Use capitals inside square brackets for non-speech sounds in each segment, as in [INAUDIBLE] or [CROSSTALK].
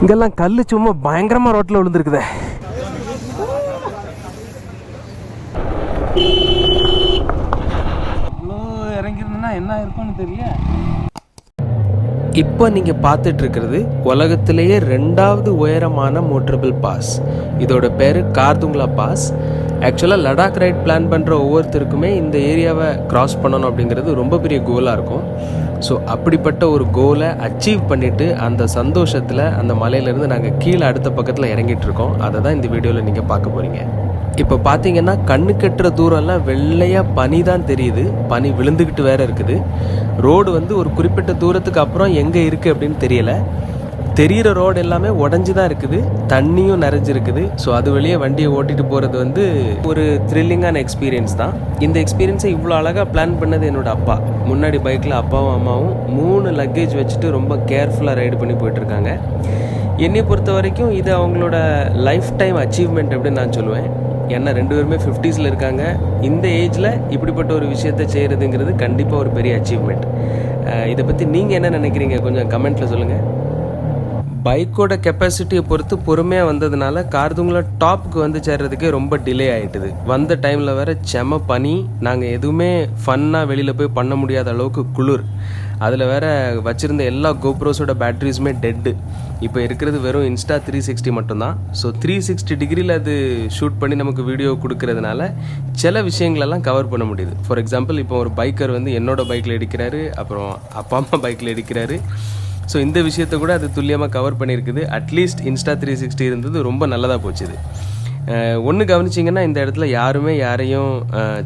இங்கெல்லாம் கல் சும்மா பயங்கரமாக ரோட்டில் விழுந்துருக்குதே. இவ்வளோ இறங்கிருந்தா என்ன இருக்கும்னு தெரியல. இப்போ நீங்கள் பார்த்துட்டு இருக்கிறது உலகத்திலேயே ரெண்டாவது உயரமான மோட்டரபிள் பாஸ். இதோட பேர் கார்துங்லா பாஸ். ஆக்சுவலாக லடாக் ரைட் பிளான் பண்ணுற ஒவ்வொருத்தருக்குமே இந்த ஏரியாவை கிராஸ் பண்ணணும் அப்படிங்கிறது ரொம்ப பெரிய கோலாக இருக்கும். ஸோ அப்படிப்பட்ட ஒரு கோலை அச்சீவ் பண்ணிவிட்டு அந்த சந்தோஷத்தில் அந்த மலையிலேருந்து நாங்கள் கீழே அடுத்த பக்கத்தில் இறங்கிட்டு இருக்கோம் அதை தான் இந்த வீடியோவில் நீங்கள் பார்க்க போகிறீங்க இப்போ பார்த்தீங்கன்னா கண்ணு கட்டுற தூரம்லாம் வெள்ளையாக பனி தான் தெரியுது. பனி விழுந்துக்கிட்டு வேற இருக்குது. ரோடு வந்து ஒரு குறிப்பிட்ட தூரத்துக்கு அப்புறம் எங்கே இருக்குது அப்படின்னு தெரியலை. தெரிகிற ரோடு எல்லாமே உடஞ்சி தான் இருக்குது. தண்ணியும் நிறைஞ்சிருக்குது. ஸோ அது வழியே வண்டியை ஓட்டிட்டு போகிறது வந்து ஒரு த்ரில்லிங்கான எக்ஸ்பீரியன்ஸ் தான். இந்த எக்ஸ்பீரியன்ஸை இவ்வளோ அழகாக பிளான் பண்ணது என்னோட அப்பா. முன்னாடி பைக்கில் அப்பாவும் அம்மாவும் மூணு லக்கேஜ் வச்சுட்டு ரொம்ப கேர்ஃபுல்லாக ரைடு பண்ணி போயிட்டுருக்காங்க. என்னை பொறுத்த வரைக்கும் இது அவங்களோட லைஃப் டைம் அச்சீவ்மெண்ட் அப்படின்னு நான் சொல்லுவேன். ஏன்னா ரெண்டு பேருமே ஃபிஃப்டிஸில் இருக்காங்க. இந்த ஏஜில் இப்படிப்பட்ட ஒரு விஷயத்தை செய்கிறதுங்கிறது கண்டிப்பாக ஒரு பெரிய அச்சீவ்மெண்ட் இதை பற்றி நீங்கள் என்ன நினைக்கிறீங்க? கொஞ்சம் கமெண்ட்டில் சொல்லுங்கள் பைக்கோட கெப்பாசிட்டியை பொறுத்து பொறுமையாக வந்ததுனால கார்துங்களா டாப்புக்கு வந்து சேர்றதுக்கே ரொம்ப டிலே ஆகிட்டுது வந்த டைமில் வேற செம பனி. நாங்கள் எதுவுமே ஃபன்னாக வெளியில் போய் பண்ண முடியாத அளவுக்கு குளிர். அதில் வேற வச்சுருந்த எல்லா கோப்ரோஸோட பேட்டரிஸுமே டெட்டு இப்போ இருக்கிறது வெறும் இன்ஸ்டா த்ரீ சிக்ஸ்டி மட்டும்தான். ஸோ த்ரீ சிக்ஸ்டி டிகிரியில் அது ஷூட் பண்ணி நமக்கு வீடியோ கொடுக்கறதுனால சில விஷயங்களெல்லாம் கவர் பண்ண முடியுது. ஃபார் எக்ஸாம்பிள் இப்போ ஒரு பைக்கர் வந்து என்னோட பைக்கில் எடுக்கிறாரு அப்புறம் அப்பா அம்மா பைக்கில் எடுக்கிறாரு ஸோ இந்த விஷயத்தை கூட அது துல்லியமாக கவர் பண்ணியிருக்குது. அட்லீஸ்ட் இன்ஸ்டா த்ரீ சிக்ஸ்டி இருந்தது ரொம்ப நல்லதாக போச்சு இது ஒன்று கவனிச்சிங்கன்னா இந்த இடத்துல யாருமே யாரையும்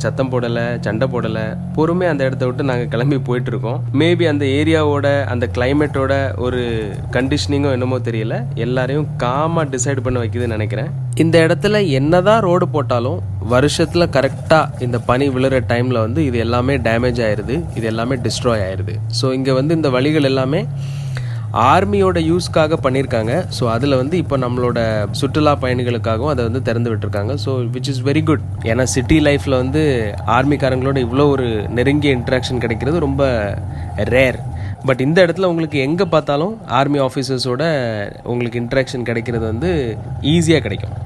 சத்தம் போடலை சண்டை போடலை. பொறுமை அந்த இடத்த விட்டு நாங்கள் கிளம்பி போயிட்டுருக்கோம். மேபி அந்த ஏரியாவோட அந்த கிளைமேட்டோட ஒரு கண்டிஷனிங்கோ என்னமோ தெரியல. எல்லாரையும் காமாக டிசைட் பண்ண வைக்குதுன்னு நினைக்கிறேன். இந்த இடத்துல என்னதான் ரோடு போட்டாலும் வருஷத்தில் கரெக்டாக இந்த பனி விழுற டைமில் வந்து இது எல்லாமே டேமேஜ் ஆயிடுது இது எல்லாமே டிஸ்ட்ராய் ஆயிடுது ஸோ இங்கே வந்து இந்த வழிகள் எல்லாமே ஆர்மியோட யூஸ்க்காக பண்ணியிருக்காங்க ஸோ அதில் வந்து இப்போ நம்மளோட சுற்றுலா பயணிகளுக்காகவும் அதை வந்து திறந்து விட்டுருக்காங்க. So which is very good ஏன்னா சிட்டி லைஃப்பில் வந்து ஆர்மிக்காரங்களோட இவ்வளோ ஒரு நெருங்கிய இன்ட்ராக்ஷன் கிடைக்கிறது ரொம்ப ரேர் பட் இந்த இடத்துல உங்களுக்கு எங்கே பார்த்தாலும் ஆர்மி ஆஃபீஸர்ஸோட உங்களுக்கு இன்ட்ராக்ஷன் கிடைக்கிறது வந்து ஈஸியாக கிடைக்கும்.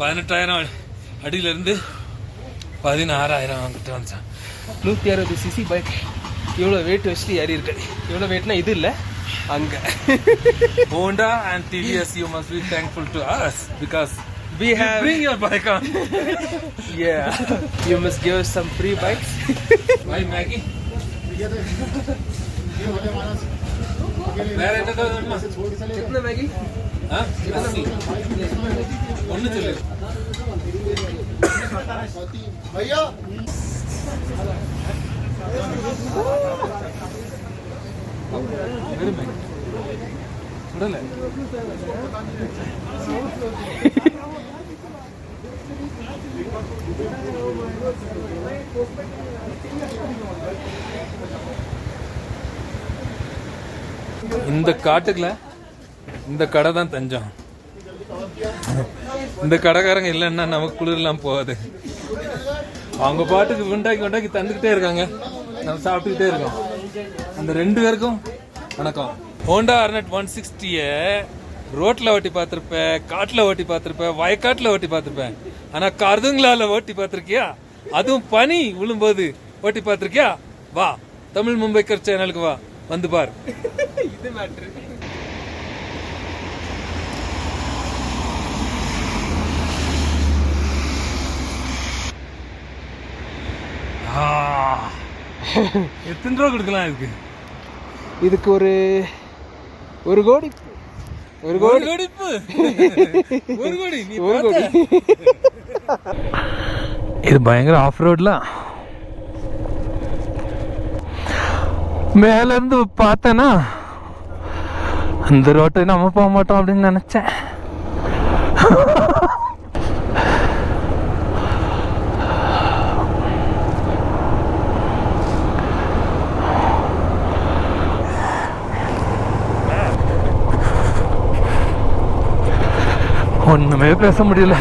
பதினெட்டாயிரம் அடியிலிருந்து பதினாறாயிரம் வாங்கிட்டு வந்துச்சான் நூற்றி அறுபது சிசி பைக் இவ்வளோ வெயிட் வச்சுட்டு ஏறி இருக்காது இவ்வளோ வெயிட்னா இது இல்லை. அங்கே. Honda and TVS you must be thankful to us because we have bring your bike on. Yeah. You must give us some free bikes. Why வேற என்ன மேகி சொல்லு. இந்த காட்டுக்குள்ள இந்த கடை தான் தஞ்சம். இந்த கடைக்காரங்க இல்லைன்னா நமக்கு குளிர்லாம் போகாது. அவங்க பாட்டுக்கு உண்டாக்கி உண்டாக்கி தந்துக்கிட்டே இருக்காங்க. நம்ம சாப்பிட்டுக்கிட்டே இருக்கோம். அந்த ரெண்டு பேருக்கும் வணக்கம். ஹோண்டா அர்னட் ஒன் சிக்ஸ்டியை ரோட்டில் ஓட்டி பார்த்துருப்பேன் காட்டில் ஓட்டி பார்த்துருப்பேன் வயக்காட்டில் ஓட்டி பார்த்துருப்பேன் ஆனால் கருதுங்களால ஓட்டி பார்த்துருக்கியா? அதுவும் பனி விழும்போது ஓட்டி பார்த்துருக்கியா? வா தமிழ் மும்பைக்கர் சேனலுக்கு வா. வந்து பார். [LAUGHS] இது மேட்ரு எத்தனை ரூபா கொடுக்கலாம் இதுக்கு? இதுக்கு ஒரு ஒரு கோடி. ஒரு கோடி. ஒரு கோடிப்பு. ஒரு கோடி நீ ஒரு கோடி. இது பயங்கர ஆஃப் ரோட்லாம் மேல இருந்து பார்த்தேன்னா அந்த ரோட்டை நம்ம போக மாட்டோம் அப்படின்னு நினைச்சேன். ஒண்ணுமே பேச முடியல.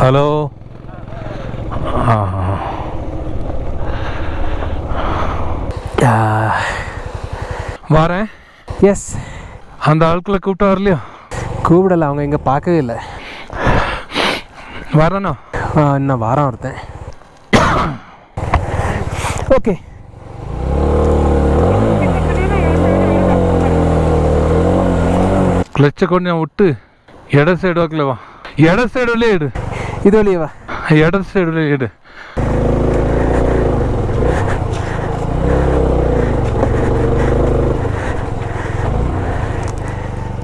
ஹலோ. வரேன். எஸ் அந்த ஆட்களை கூப்பிட்டு வரலையோ? கூப்பிடல அவங்க இங்கே பார்க்கவே இல்லை. வரேண்ணா இன்னும் வாரம் ஒருத்தன். [COUGHS] ஓகே கிளச்சை கொஞ்சம் விட்டு இட சைடு வாக்கில் வா. இட சைடுலே இடு இது வழியே வா. இட சைடுலே இடு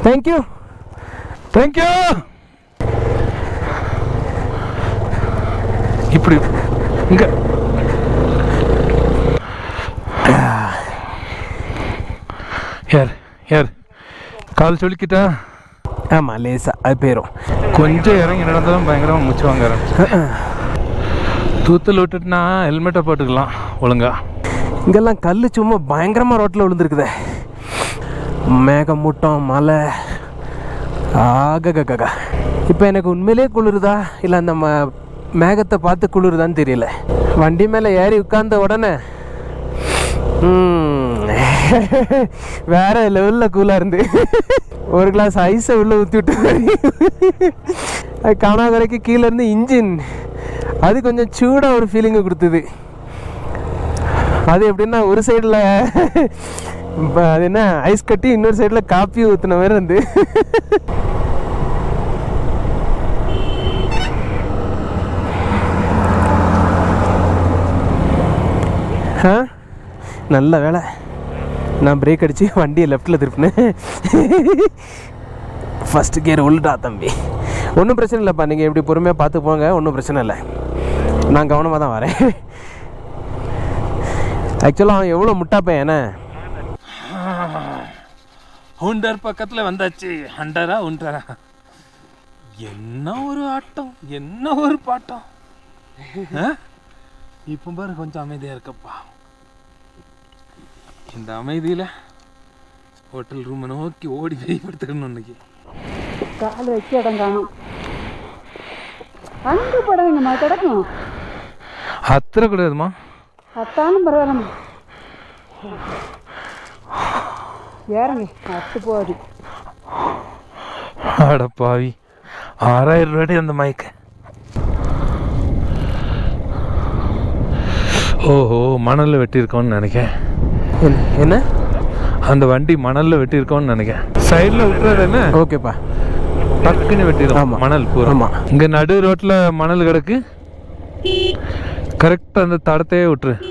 தேங்க்யூ தேங்க்யூ இப்படி இங்க. யார் யார் கால் சொல்லிக்கிட்டா ஆமாம் லேசா. அது போயிடும் கொஞ்சம் இறங்கி நடந்தாலும் பயங்கரமாக மூச்சு வாங்க ஆரம்பிச்சு தூத்தல் விட்டுட்டுனா ஹெல்மெட்டை போட்டுக்கலாம் ஒழுங்கா. இங்கெல்லாம் கல் சும்மா பயங்கரமாக ரோட்டில் விழுந்துருக்குதே. மேகமூட்டம் மலை ஆகககா இப்போ எனக்கு உண்மையிலே குளிருதா? இல்லை அந்த ம மேகத்தை பார்த்து குளிருதான்னு தெரியல. வண்டி மேலே ஏறி உட்கார்ந்த உடனே ம், வேற லெவலில் கூலாக இருந்து. ஒரு கிளாஸ் ஐஸை உள்ளே ஊற்றி விட்டு அது காணாத வரைக்கும் கீழே இருந்து இன்ஜின் அது கொஞ்சம் சூடாக ஒரு ஃபீலிங்கை கொடுத்தது. அது எப்படின்னா ஒரு சைடில் அது என்ன ஐஸ் கட்டி இன்னொரு சைடில் காப்பி ஊற்றின மாதிரி இருந்து. நல்ல வேலை. நான் பிரேக் அடித்து வண்டியை லெஃப்ட்டில் திருப்பினேன். ஃபஸ்ட்டு கியர் உள்ளிட்டா தம்பி. ஒன்றும் பிரச்சனை இல்லைப்பா. நீங்கள் எப்படி பொறுமையாக பார்த்து போங்க. ஒன்றும் பிரச்சனை இல்லை. நான் கவனமாக தான் வரேன். ஆக்சுவலாக அவன் எவ்வளோ முட்டாப்பேன் என்ன? ஹுண்டர் பக்கத்தில் வந்தாச்சு. ஹண்டரா ஹுண்டரா? என்ன ஒரு ஆட்டம்? என்ன ஒரு பாட்டம்? ஆ? இப்போ பாரு கொஞ்சம் அமைதியாக இருக்கப்பா. இந்த அமைதியில் ஹோட்டல் ரூமை நோக்கி ஓடி போய் படுத்துக்கணும் இன்னைக்கு கால் வச்ச இடம் காணும் அங்கே போடாதீங்கம்மா கிடக்கும் அத்தனை கூடாதுமா அத்தாலும் பரவாயில்லம்மா. ஏறங்க அத்து போகுது. அட பாவி ஆறாயிரம் ரூபாடி அந்த மைக்கு ஓஹோ மணலில் வெட்டியிருக்கோன்னு நினைக்கிறேன். என்ன- அந்த வண்டி மணலில் வெட்டியிருக்கோன்னு நினைக்கிறேன். சைடில் விட்டுறது என்ன? ஓகேப்பா. டக்குன்னு வெட்டிடும். மணல் பூரா. இங்க நடு ரோட்ல மணல் கிடக்கு. கரெக்டா அந்த தடத்தையே விட்டுரு.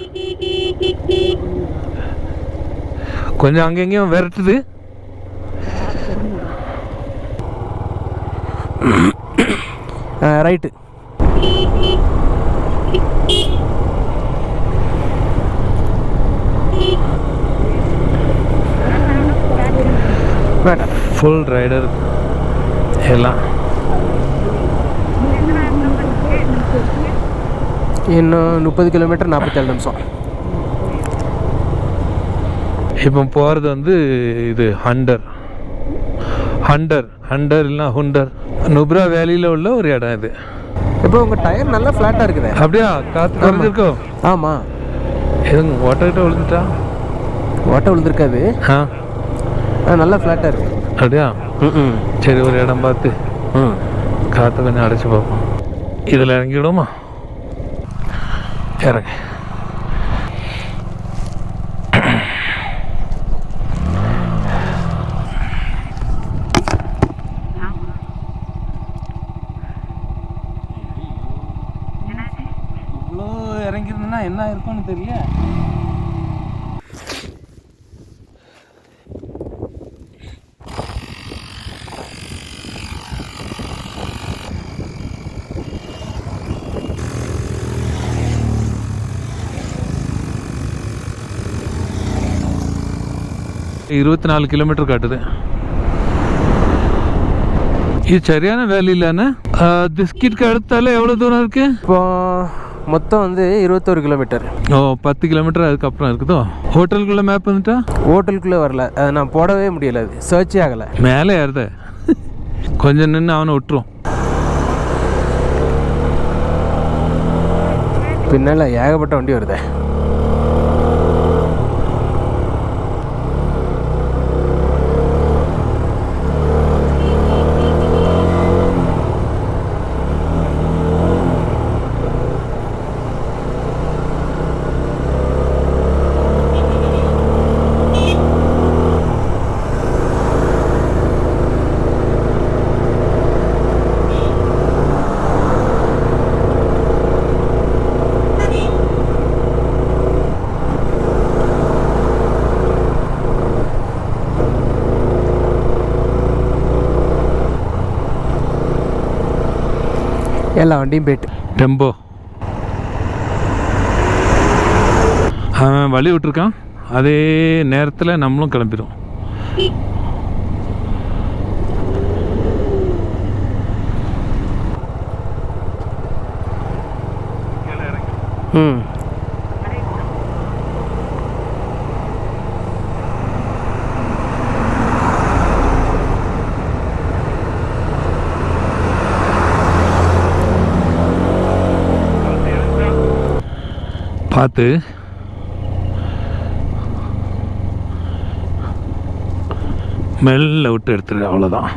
கொஞ்சம் அங்கங்கேயும் விரட்டுது. ரைட்டு ஃபுல் ரைடர் எல்லாம் இன்னும் முப்பது கிலோமீட்டர் நாற்பத்தேழு நிமிஷம் இப்போ போகிறது வந்து இது ஹண்டர் ஹண்டர் ஹண்டர் இல்லைனா ஹுண்டர் நுப்ரா வேலியில் உள்ள ஒரு இடம் இது இப்போ உங்கள் டயர் நல்லா ஃப்ளாட்டாக இருக்குதே அப்படியா காற்று குறைஞ்சிருக்கோ ஆமாம் எதுங்க ஓட்டக்கிட்ட விழுந்துட்டா ஓட்டை விழுந்திருக்காது ஆ, நல்லா ஃப்ளாட்டாக இருக்கு. அப்படியா? ம் சரி ஒரு இடம் பார்த்து ம். காற்று கொஞ்சம் அடைச்சி பார்ப்போம். இதில் இறங்கிவிடுமா இறங்க. இவ்வளோ இறங்கிருந்தேன்னா என்ன இருக்கும்னு தெரியல. இருபத்தி நாலு கிலோமீட்டர் காட்டுது. இது சரியான வேலை இல்லைண்ணே பிஸ்கிட்க்கு அடுத்தால எவ்வளோ தூரம் இருக்கு? இப்போ மொத்தம் வந்து இருபத்தோரு கிலோமீட்டர் ஓ பத்து கிலோமீட்டர் அதுக்கப்புறம் இருக்குதோ? ஹோட்டலுக்குள்ள மேப் வந்துட்டா? ஹோட்டலுக்குள்ளே வரல. அதை நான் போடவே முடியல. அது சர்ச்சே ஆகலை. மேலே ஏறுத. கொஞ்சம் நின்று அவனை விட்டுரும். பின்னால் ஏகப்பட்ட வண்டி வருதே. எல்லா வண்டியும் போயிட்டு. டெம்போ. அவன் வழி விட்டுருக்கான். அதே நேரத்தில் நம்மளும் கிளம்பிடும் ம். பார்த்து மெல்ல விட்டு எடுத்துரு அவ்வளோதான்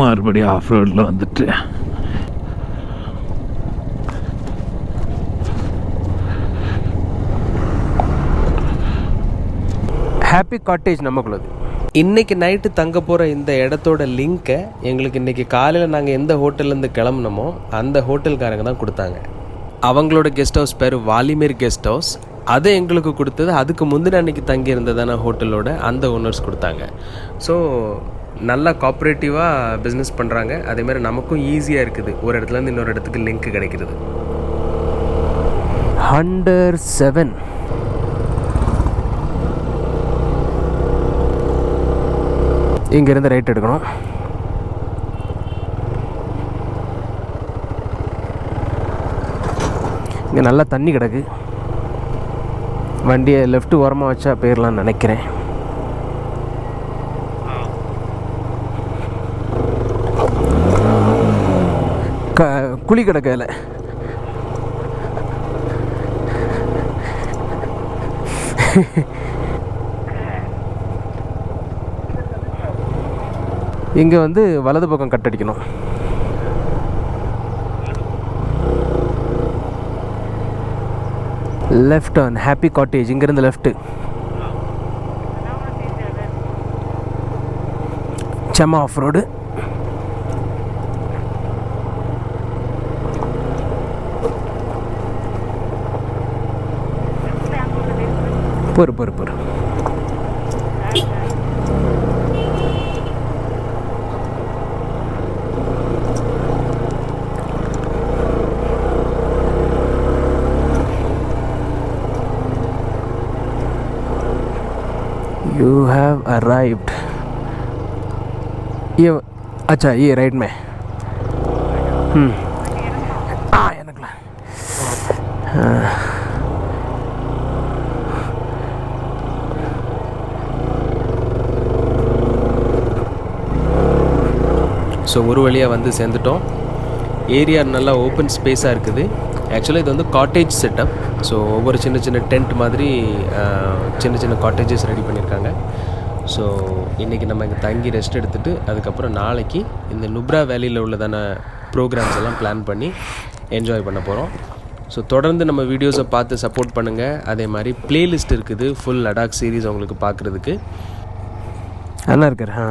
மறுபடியும் ஆஃப் ரோடில் வந்துட்டு. ஹாப்பி காட்டேஜ் நமக்குள்ளது. இன்றைக்கி நைட்டு தங்க போகிற இந்த இடத்தோட லிங்க்கை எங்களுக்கு இன்றைக்கி காலையில் நாங்கள் எந்த ஹோட்டல்லேருந்து கிளம்புனோமோ அந்த ஹோட்டல்காரங்க தான் கொடுத்தாங்க. அவங்களோட கெஸ்ட் ஹவுஸ் பேர் வாலிமேர் கெஸ்ட் ஹவுஸ் அதை எங்களுக்கு கொடுத்தது. அதுக்கு முந்தின அன்னைக்கு தங்கி இருந்ததான ஹோட்டலோட அந்த ஓனர்ஸ் கொடுத்தாங்க. ஸோ நல்லா காப்பரேட்டிவாக பிஸ்னஸ் பண்ணுறாங்க அதேமாதிரி நமக்கும் ஈஸியாக இருக்குது. ஒரு இடத்துலேருந்து இன்னொரு இடத்துக்கு லிங்க் கிடைக்கிறது. ஹண்டர் செவன் இங்கேருந்து ரைட் எடுக்கணும். இங்கே நல்லா தண்ணி கிடக்கு. வண்டியை லெஃப்ட் ஓரமாக வச்சா போயிடலான்னு நினைக்கிறேன். க குழி கிடக்கையில் இங்கே வந்து வலது பக்கம் கட்டடிக்கணும். லெஃப்ட் ஆன் ஹாப்பி காட்டேஜ் இங்கேருந்து லெஃப்ட்டு செம்ம ஆஃப் ரோடு பொறு பொறு பொறு यू हैव अराइव्ड ये अच्छा ये राइट में हम्म आ எனக்குல ஸோ ஒரு வழியாக வந்து சேர்ந்துட்டோம் ஏரியா நல்லா ஓப்பன் ஸ்பேஸாக இருக்குது ஆக்சுவலாக இது வந்து காட்டேஜ் செட்டப் ஸோ ஒவ்வொரு சின்ன சின்ன டென்ட் மாதிரி ஆஹ், சின்ன சின்ன காட்டேஜஸ் ரெடி பண்ணியிருக்காங்க ஸோ இன்றைக்கி நம்ம இங்கே தங்கி ரெஸ்ட் எடுத்துகிட்டு அதுக்கப்புறம் நாளைக்கு இந்த நுப்ரா வேலியில் உள்ளதான ப்ரோக்ராம்ஸ் எல்லாம் பிளான் பண்ணி என்ஜாய் பண்ண போகிறோம் ஸோ தொடர்ந்து நம்ம வீடியோஸை பார்த்து சப்போர்ட் பண்ணுங்கள் அதே மாதிரி பிளேலிஸ்ட் இருக்குது ஃபுல் லடாக் சீரீஸ் உங்களுக்கு பார்க்குறதுக்கு. அண்ணா இருக்கார் ஆ.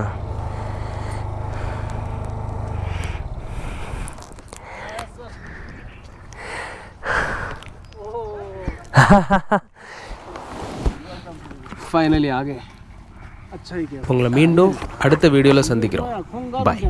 ஃபைனலி ஆகே. உங்களை மீண்டும் அடுத்த வீடியோவில் சந்திக்கிறோம். பாய்